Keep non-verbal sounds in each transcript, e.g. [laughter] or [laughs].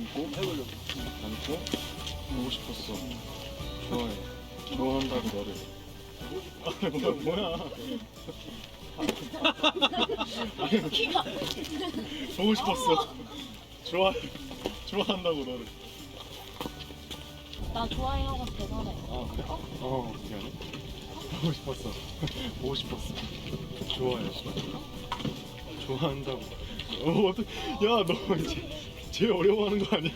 안고 안고 보고 싶었어. 좋아해. 좋아한다고 너를. 아 [laughs] 뭐야 뭐야. [laughs] 키가 보고 싶었어. 좋아 좋아한다고 너를. 나 좋아해 하고 대단해. 아 그래? 어 미안해. 보고 싶었어. [laughs] 보고 싶었어. 좋아해. 좋아한다고. 어 어떡? 야 너 이제 제일 어려워하는 거 아니야?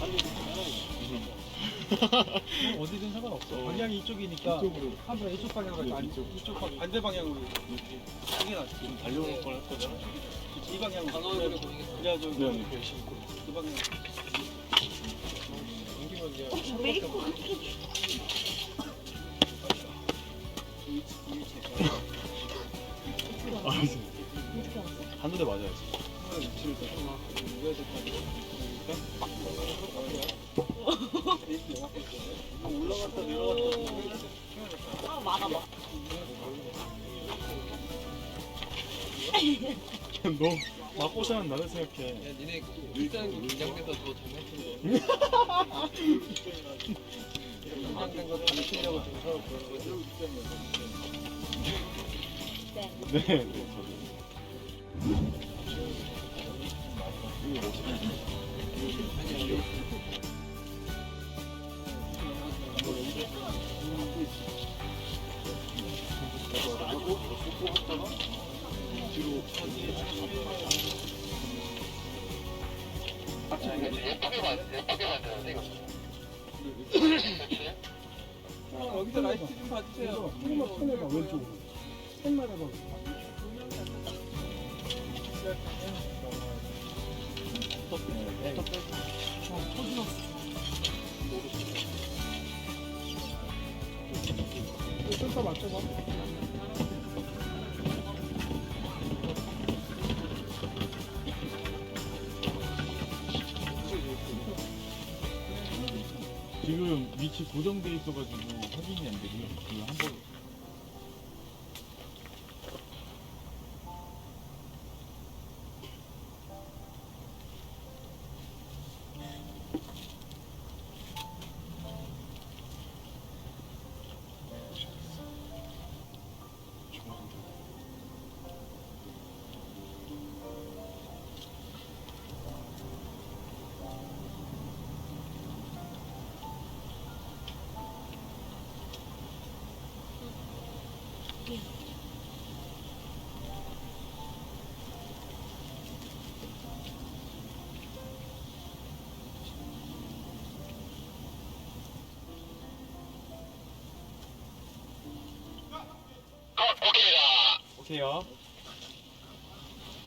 방향으로 어디든 상관없어. 방향이 이쪽이니까 이쪽으로. 한번 이쪽 방향으로 네, 아니 이쪽. 이쪽 방 반대 방향으로 이게 낫지. 달려올 걸 할 거잖아. 이 방향으로. 그래야 저 미안해. 그 방향. 옮기면 그냥 메이커. 아 이제 어떻게 알았어? 하늘에 맞아야지. 올라갔다 내려갔다 아 막아봐. 너 막고자는 나를 생각해. 야 니네 일단 그 긴장돼서 더 장난친 거 긴장된 거 감추려고 지금 서로 그러는 거지? 네. 네. 네 저도. 형 여기서 라이트 좀 봐주세요 조금만 편해봐 왼쪽으로 살만 해봐 센터 맞춰봐 지금 위치 고정돼 있어가지고 확인이 안 되고요. 그 한 번 오케이요.